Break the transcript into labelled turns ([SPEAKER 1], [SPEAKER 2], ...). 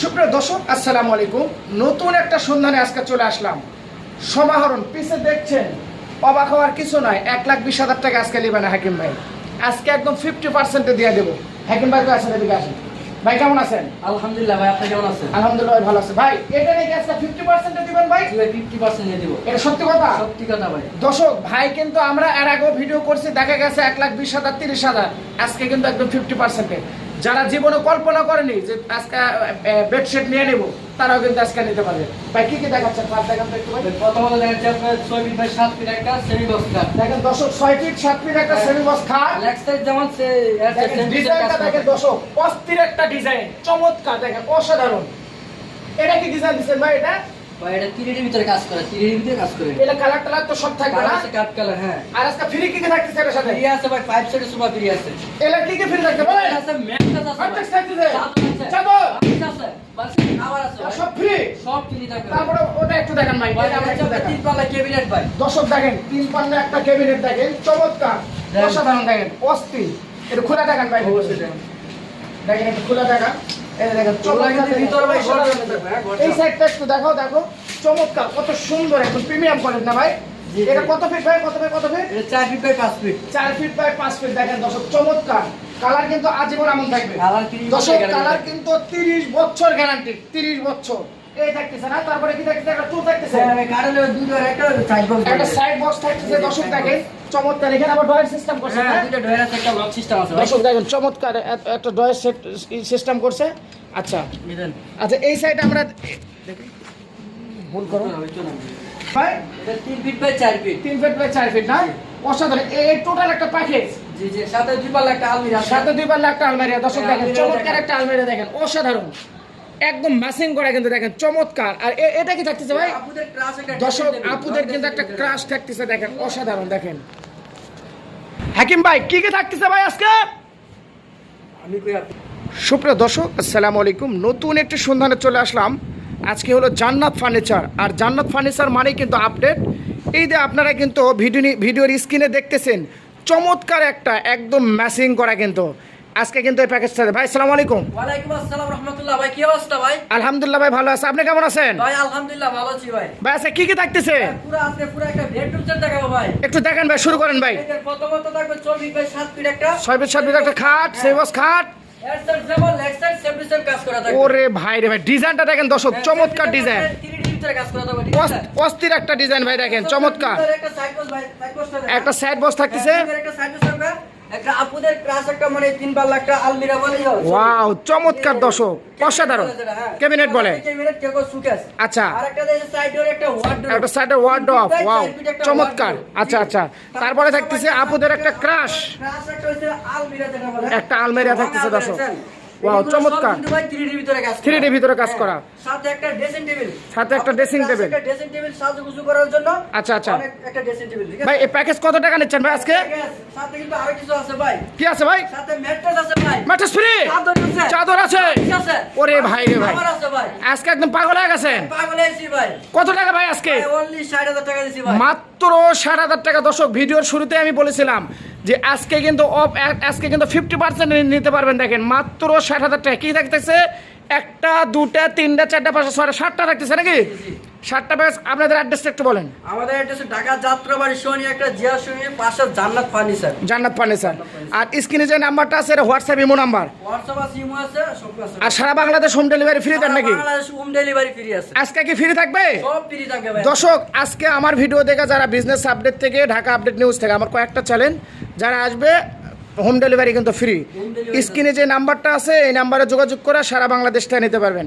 [SPEAKER 1] সুপ্রিয় দর্শক আসসালামু আলাইকুম। নতুন একটা সন্ধানে আজকে চলে আসলাম। সমাহরণ পিছে দেখছেন অবাক হওয়ার কিছু নয় এক লাখ বিশ হাজার টাকা আজকে নেবেন হাকিম ভাই। আজকে একদম ফিফটি পার্সেন্টে দিয়ে দেবো। হাকিম ভাই তো আছেন এদিকে আসেন? ভাই কেমন আছেন?
[SPEAKER 2] আলহামদুলিল্লাহ ভাই আপনি কেমন আছেন?
[SPEAKER 1] আলহামদুলিল্লাহ ভাই ভালো আছে। ভাই এটা নাকি আজকে ফিফটি পার্সেন্টে দিবেন ভাই?
[SPEAKER 2] ভাই ফিফটি পার্সেন্ট দিব।
[SPEAKER 1] এটা সত্যি কথা?
[SPEAKER 2] সত্যি কথা ভাই।
[SPEAKER 1] দর্শক ভাই কিন্তু আমরা এর আগেও ভিডিও করছি দেখা গেছে এক লাখ বিশ হাজার তিরিশ হাজার। আজকে কিন্তু একদম ফিফটি পার্সেন্টে যারা জীবনে কল্পনা করেনি যে আজকে বেডশিট নিয়ে নেব তারাও কিন্তু আজকে নিতে পারবে। ভাই কি কি দেখাচ্ছেন? পাঁচ দেখান
[SPEAKER 2] প্রথমত দেখাচ্ছি আপনার ছয় ফিট বাই সাত ফিট একটা সেমি বক্স কাট
[SPEAKER 1] দেখেন দর্শক ছয় ফিট সাত ফিট একটা সেমি বক্স খাট।
[SPEAKER 2] লেগ সাইড যেমন
[SPEAKER 1] ডিজাইনটা দেখেন দর্শক অস্থির একটা ডিজাইন চমৎকার দেখেন অসাধারণ। এটা কি ডিজাইন দিচ্ছেন ভাই এটা?
[SPEAKER 2] ভাই এটা তিরিটির ভিতরে কাজ করে তিরিটির ভিতরে কাজ করে।
[SPEAKER 1] এটা কালার টালার তো সব থাকবে না?
[SPEAKER 2] কাট কালার হ্যাঁ।
[SPEAKER 1] আর আজকে ফ্রি কি কি থাকতেছে এটার সাথে?
[SPEAKER 2] ফ্রি আছে ভাই ফাইভ সাইড সুপার ফ্রি আছে।
[SPEAKER 1] এটা কি কি ফ্রি থাকতে বলেন?
[SPEAKER 2] আছে ম্যাট্রেস আছে
[SPEAKER 1] Matrix থাকতেছে?
[SPEAKER 2] চাদর আছে
[SPEAKER 1] চাদর?
[SPEAKER 2] বালিশ আছে বালিশ খাবার আছে
[SPEAKER 1] সব ফ্রি
[SPEAKER 2] সব ফ্রি থাকবে
[SPEAKER 1] তারপরে ওটা একটু দেখেন ভাই
[SPEAKER 2] ভাই
[SPEAKER 1] এটা আমরা একটু
[SPEAKER 2] হচ্ছে তিন পাল্লা ক্যাবিনেট ভাই।
[SPEAKER 1] দর্শক দেখেন তিন পান্না একটা ক্যাবিনেট দেখেন চমৎকার। অসাধারণ দেখেন অস্থির। এটা খোলা দেখেন ভাই।
[SPEAKER 2] দেখেন
[SPEAKER 1] একটু খোলা দেখান। এই
[SPEAKER 2] হ্যাঁ।
[SPEAKER 1] সাইডটা একটু দেখো দেখো। চমৎকার কত সুন্দর একদম প্রিমিয়াম করেন না ভাই? এটা কত ফিট ভাই কত ফিট কত ফিট
[SPEAKER 2] চার ফিট বাই পাঁচ ফিট
[SPEAKER 1] চার ফিট বাই পাঁচ ফিট দেখেন দর্শক চমৎকার। কালার কিন্তু আজীবন এমন থাকবে।
[SPEAKER 2] কালার 30 বছর
[SPEAKER 1] দর্শক কালার কিন্তু তিরিশ বছর গ্যারান্টি তিরিশ বছর। এই থাকতেছে না তারপরে কি থাকতেছে? একটা টু থাকতেছে।
[SPEAKER 2] কারেন্টের দুটো একটা সাইড বক্স
[SPEAKER 1] একটা সাইড বক্স থাকতেছে দর্শক দেখেন চমৎকার এখানে আবার ডয়ের সিস্টেম করছে
[SPEAKER 2] হ্যাঁ
[SPEAKER 1] হ্যাঁ?
[SPEAKER 2] দুটো ডয়ার আছে একটা লক সিস্টেম আছে
[SPEAKER 1] দর্শক দেখেন চমৎকার একটা ডয়ের সেট সিস্টেম করছে। আচ্ছা আচ্ছা এই সাইডে আমরা ভুল করো। ভাই?
[SPEAKER 2] তিন ফিট বাই চার ফিট
[SPEAKER 1] তিন ফিট বাই চার ফিট না অসাধারণ। এই টোটাল একটা প্যাকেজ
[SPEAKER 2] জি জি সাথে দুই পাল্লা একটা আলমিরা। আছে
[SPEAKER 1] সাথে দুই পাল্লা একটা আলমারি। দর্শক
[SPEAKER 2] হ্যাঁ,
[SPEAKER 1] দেখেন চমৎকার একটা আলমারি দেখেন অসাধারণ। একদম ম্যাচিং করা কিন্তু দেখেন চমৎকার। আর এটা কি থাকতেছে ভাই? দর্শক আপুদের কিন্তু একটা ক্রাশ থাকতেছে দেখেন। অসাধারণ দেখেন। হাকিম ভাই কি কি থাকতেছে ভাই আজকে?
[SPEAKER 2] আমি
[SPEAKER 1] সুপ্রিয় দর্শক আসসালামু আলাইকুম। নতুন একটি সন্ধানে চলে আসলাম। আজকে হলো জান্নাত ফার্নিচার আর জান্নাত ফার্নিচার মানেই কিন্তু আপডেট এই যে আপনারা কিন্তু ভিডিও ভিডিওর স্ক্রিনে দেখতেছেন চমৎকার একটা একদম ম্যাচিং করা কিন্তু। আজকে কিন্তু এই প্যাকেজটা ভাই আসসালামু আলাইকুম।
[SPEAKER 2] ওয়ালাইকুম আসসালাম রাহমাতুল্লাহ ভাই কি অবস্থা ভাই?
[SPEAKER 1] আলহামদুলিল্লাহ ভাই ভালো আছে। আপনি কেমন আছেন?
[SPEAKER 2] ভাই আলহামদুলিল্লাহ ভালো আছি ভাই।
[SPEAKER 1] ভাই আচ্ছা কি কি থাকতেছে?
[SPEAKER 2] পুরো আজকে পুরো একটা বেডরুম সেট দেখাবো ভাই।
[SPEAKER 1] একটু দেখেন ভাই শুরু করেন ভাই।
[SPEAKER 2] প্রথমত থাকবে 24 বাই 7 ফিট একটা।
[SPEAKER 1] ছয় ফিট সাত ফিট একটা খাট সেবস খাট। ওরে ভাই রে ভাই ডিজাইনটা দেখেন দর্শক চমৎকার ডিজাইন।
[SPEAKER 2] 3D ভিতরে কাজ করা থাকবে ঠিক আছে?
[SPEAKER 1] অস্থির একটা ডিজাইন ভাই দেখেন চমৎকার।
[SPEAKER 2] একটা সাইড
[SPEAKER 1] বস থাকতেছে।
[SPEAKER 2] হ্যাঁ, আপুদের একটা মানে তিন পাল্লা একটা আলমিরা বলে
[SPEAKER 1] ওয়াও চমৎকার দর্শক অসাধারণ। ক্যাবিনেট বলে।
[SPEAKER 2] ক্যাবিনেট কেউ সুকেস
[SPEAKER 1] আচ্ছা।
[SPEAKER 2] আর একটা দেশে সাইড ডোর একটা ওয়ার্ডরোব
[SPEAKER 1] একটা সাইডে ওয়ার্ড অফ ওয়াও চমৎকার। আচ্ছা আচ্ছা। তারপরে থাকতেছে আপুদের একটা ক্রাশ
[SPEAKER 2] ক্রাশ একটা হচ্ছে আলমিরা যেটা বলে।
[SPEAKER 1] একটা আলমিরা থাকতেছে দর্শক।
[SPEAKER 2] Wow,
[SPEAKER 1] চমৎকার।
[SPEAKER 2] 3D ভিতরে কাজ করা।
[SPEAKER 1] 3D ভিতরে কাজ করা।
[SPEAKER 2] হ্যাঁ, সাথে একটা ড্রেসিং টেবিল
[SPEAKER 1] সাথে একটা table।
[SPEAKER 2] একটা ড্রেসিং টেবিল সাজুগুজু করার জন্য
[SPEAKER 1] আচ্ছা, আচ্ছা।
[SPEAKER 2] একটা ড্রেসিং টেবিল ঠিক আছে?
[SPEAKER 1] ভাই এই প্যাকেজ কত টাকা নিচ্ছেন ভাই আজকে?
[SPEAKER 2] সাথে কিন্তু আরও কিছু আছে ভাই।
[SPEAKER 1] কি আছে ভাই?
[SPEAKER 2] সাথে ম্যাট্রেস আছে ভাই।
[SPEAKER 1] ম্যাট্রেস ফ্রি
[SPEAKER 2] চাদর আছে।
[SPEAKER 1] চাদর আছে? ওরে ভাই রে ভাই।
[SPEAKER 2] আছে ভাই।
[SPEAKER 1] আজকে একদম পাগল হয়ে গেছেন।
[SPEAKER 2] পাগল হয়েছি ভাই।
[SPEAKER 1] কত টাকা ভাই আজকে?
[SPEAKER 2] অনলি ষাট হাজার টাকা দিছি ভাই।
[SPEAKER 1] মাত্র ষাট হাজার টাকা। দর্শক ভিডিওর শুরুতে আমি বলেছিলাম যে আজকে কিন্তু অফ আজকে কিন্তু ফিফটি পার্সেন্ট নিতে পারবেন। দেখেন, মাত্র ষাট হাজার টাকা। কি থাকতেছে একটা, দুটা, তিনটা, চারটা, পাঁচটা, ছয়টা, সাতটা থাকতেছে নাকি? সাতটা প্যাকেজ আপনাদের অ্যাড্রেসটা একটু বলেন।
[SPEAKER 2] আমাদের অ্যাড্রেস ঢাকা যাত্রাবাড়ি শনি একটা জিয়া শনি পাশে জান্নাত ফার্নিচার
[SPEAKER 1] জান্নাত ফার্নিচার আর স্ক্রিনে যে নাম্বারটা আছে এটা হোয়াটসঅ্যাপ ইমো নাম্বার।
[SPEAKER 2] হোয়াটসঅ্যাপ আছে ইমো আছে সব আছে।
[SPEAKER 1] আর সারা বাংলাদেশ হোম ডেলিভারি ফ্রি দেন নাকি?
[SPEAKER 2] বাংলাদেশ হোম ডেলিভারি ফ্রি আছে।
[SPEAKER 1] আজকে কি ফ্রি থাকবে?
[SPEAKER 2] সব ফ্রি থাকবে ভাই।
[SPEAKER 1] দর্শক আজকে আমার ভিডিও দেখে যারা বিজনেস আপডেট থেকে ঢাকা আপডেট নিউজ থেকে আমার কয়েকটা চ্যানেল যারা আসবে হোম ডেলিভারি কিন্তু ফ্রি স্ক্রিনে যে নাম্বারটা আছে এই নাম্বারে যোগাযোগ করে সারা বাংলাদেশ থেকে নিতে পারবেন।